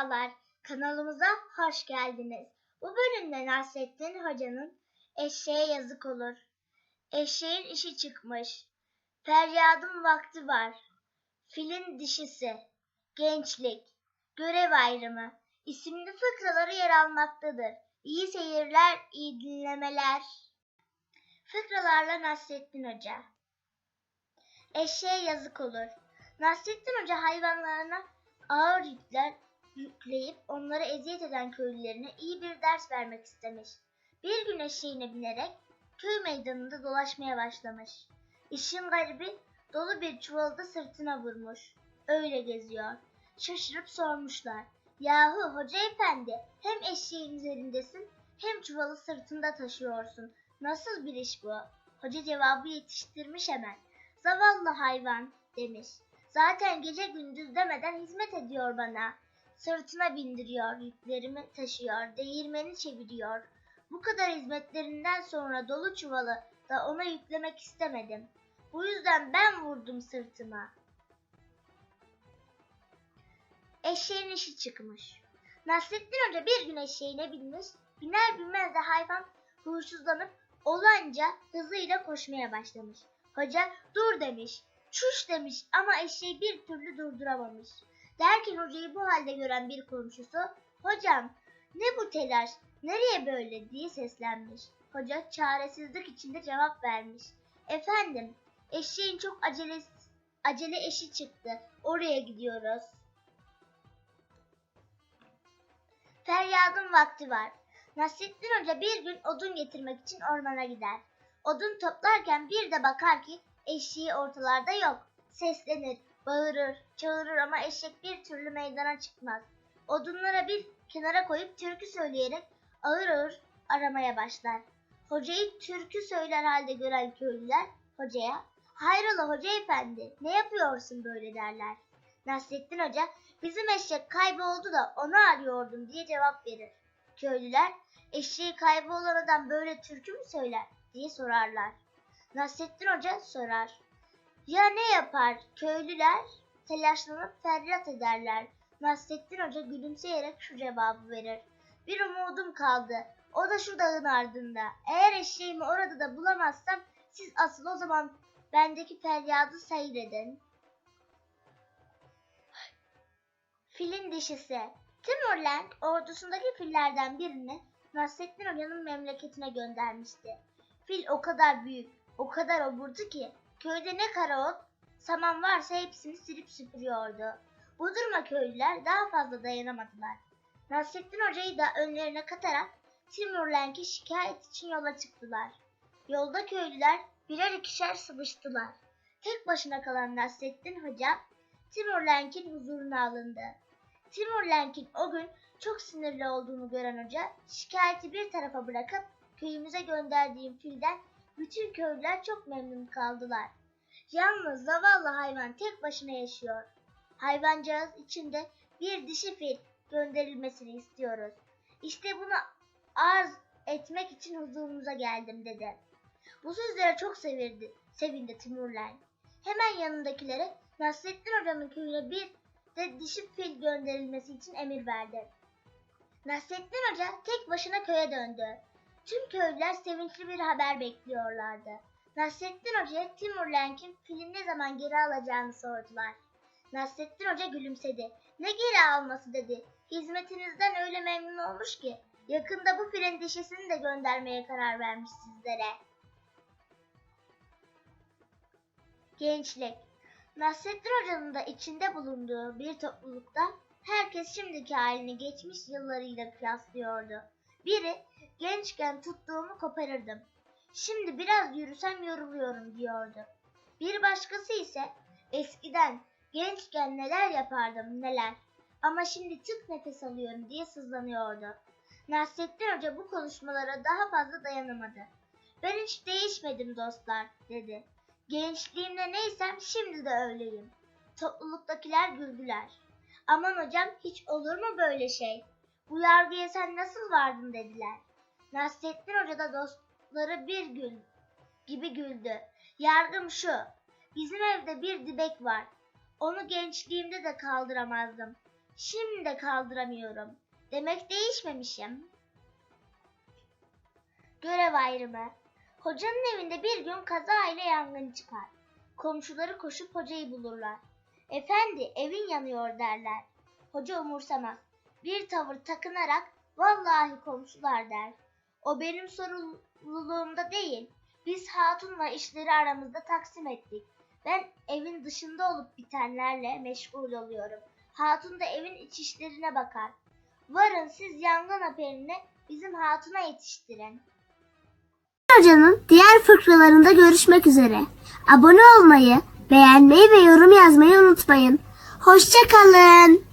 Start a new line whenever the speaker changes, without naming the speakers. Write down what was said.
Merhabalar, kanalımıza hoş geldiniz. Bu bölümde Nasrettin Hoca'nın eşeğe yazık olur. Eşeğin işi çıkmış. Feryadın vakti var. Filin dişisi. Gençlik. Görev ayrımı. isimli fıkraları yer almaktadır. İyi seyirler, iyi dinlemeler. Fıkralarla Nasrettin Hoca. Eşeğe yazık olur. Nasrettin Hoca hayvanlarına ağır yükler yükleyip onları eziyet eden köylülerine iyi bir ders vermek istemiş. Bir gün eşeğine binerek köy meydanında dolaşmaya başlamış. İşin garibi dolu bir çuvalı da sırtına vurmuş. Öyle geziyor. Şaşırıp sormuşlar. Yahu hoca efendi hem eşeğin üzerindesin hem çuvalı sırtında taşıyorsun. Nasıl bir iş bu? Hoca cevabı yetiştirmiş hemen. Zavallı hayvan demiş. Zaten gece gündüz demeden hizmet ediyor bana. Sırtına bindiriyor, yüklerimi taşıyor, değirmeni çeviriyor. Bu kadar hizmetlerinden sonra dolu çuvalı da ona yüklemek istemedim. Bu yüzden ben vurdum sırtıma. Eşeğin işi çıkmış. Nasrettin Hoca bir gün eşeğine binmiş, biner binmez de hayvan huysuzlanıp olanca hızıyla koşmaya başlamış. Hoca dur demiş, çüş demiş ama eşeği bir türlü durduramamış. Derken hocayı bu halde gören bir komşusu, hocam ne bu telaş, nereye böyle diye seslenmiş. Hoca çaresizlik içinde cevap vermiş. Efendim, eşeğin çok acele, acele eşi çıktı, oraya gidiyoruz. Feryadın vakti var. Nasrettin Hoca bir gün odun getirmek için ormana gider. Odun toplarken bir de bakar ki eşeği ortalarda yok. Seslenir, bağırır, çağırır ama eşek bir türlü meydana çıkmaz. Odunlara bir kenara koyup türkü söyleyerek ağır ağır aramaya başlar. Hocayı türkü söyler halde gören köylüler hocaya Hayrola hoca efendi ne yapıyorsun böyle derler. Nasrettin Hoca bizim eşek kayboldu da onu arıyordum diye cevap verir. Köylüler eşeği kaybolan adam böyle türkü mü söyler diye sorarlar. Nasrettin Hoca sorar. Ya ne yapar? Köylüler telaşlanıp feryat ederler. Nasrettin Hoca gülümseyerek şu cevabı verir. Bir umudum kaldı. O da şu dağın ardında. Eğer eşeğimi orada da bulamazsam siz asıl o zaman bendeki feryadı seyredin. Filin dişisi. Timurlenk ordusundaki fillerden birini Nasrettin Hoca'nın memleketine göndermişti. Fil o kadar büyük, o kadar oburdu ki köyde ne karaot, saman varsa hepsini silip süpürüyordu. Bu duruma köylüler daha fazla dayanamadılar. Nasrettin Hoca'yı da önlerine katarak Timurlenk'e şikayet için yola çıktılar. Yolda köylüler birer ikişer sıvıştılar. Tek başına kalan Nasrettin Hoca Timurlenk'in huzuruna alındı. Timurlenk'in o gün çok sinirli olduğunu gören hoca şikayeti bir tarafa bırakıp köyümüze gönderdiğim filden bütün köylüler çok memnun kaldılar. Yalnız zavallı hayvan tek başına yaşıyor. Hayvancağız içinde bir dişi fil gönderilmesini istiyoruz. İşte bunu arz etmek için huzurunuza geldim dedi. Bu sözlere çok sevirdi, sevindi Timurlenk. Hemen yanındakilere Nasrettin Hoca'nın köyüne bir de dişi fil gönderilmesi için emir verdi. Nasrettin Hoca tek başına köye döndü. Tüm köylüler sevinçli bir haber bekliyorlardı. Nasrettin Hoca'ya Timurlenk'in filin ne zaman geri alacağını sordular. Nasrettin Hoca gülümsedi. Ne geri alması dedi. Hizmetinizden öyle memnun olmuş ki yakında bu filin dişisini de göndermeye karar vermiş sizlere. Gençlik Nasrettin Hoca'nın da içinde bulunduğu bir toplulukta herkes şimdiki halini geçmiş yıllarıyla kıyaslıyordu. Biri gençken tuttuğumu koparırdım. Şimdi biraz yürüsem yoruluyorum diyordu. Bir başkası ise eskiden gençken neler yapardım neler ama şimdi tık nefes alıyorum diye sızlanıyordu. Nasrettin Hoca bu konuşmalara daha fazla dayanamadı. Ben hiç değişmedim dostlar dedi. Gençliğimde neysem şimdi de öyleyim. Topluluktakiler güldüler. Aman hocam hiç olur mu böyle şey? Bu yargıya sen nasıl vardın dediler. Nasrettin Hoca da dostları bir gül gibi güldü. Yargım şu. Bizim evde bir dibek var. Onu gençliğimde de kaldıramazdım. Şimdi de kaldıramıyorum. Demek değişmemişim. Görev ayrımı. Hocanın evinde bir gün kaza ile yangın çıkar. Komşuları koşup hocayı bulurlar. Efendi evin yanıyor derler. Hoca umursamaz. Bir tavır takınarak vallahi komşular der. O benim sorumluluğumda değil. Biz hatunla işleri aramızda taksim ettik. Ben evin dışında olup bitenlerle meşgul oluyorum. Hatun da evin iç işlerine bakar. Varın siz yangın haberini bizim hatuna yetiştirin.
Hoca'nın diğer fıkralarında görüşmek üzere. Abone olmayı, beğenmeyi ve yorum yazmayı unutmayın. Hoşçakalın.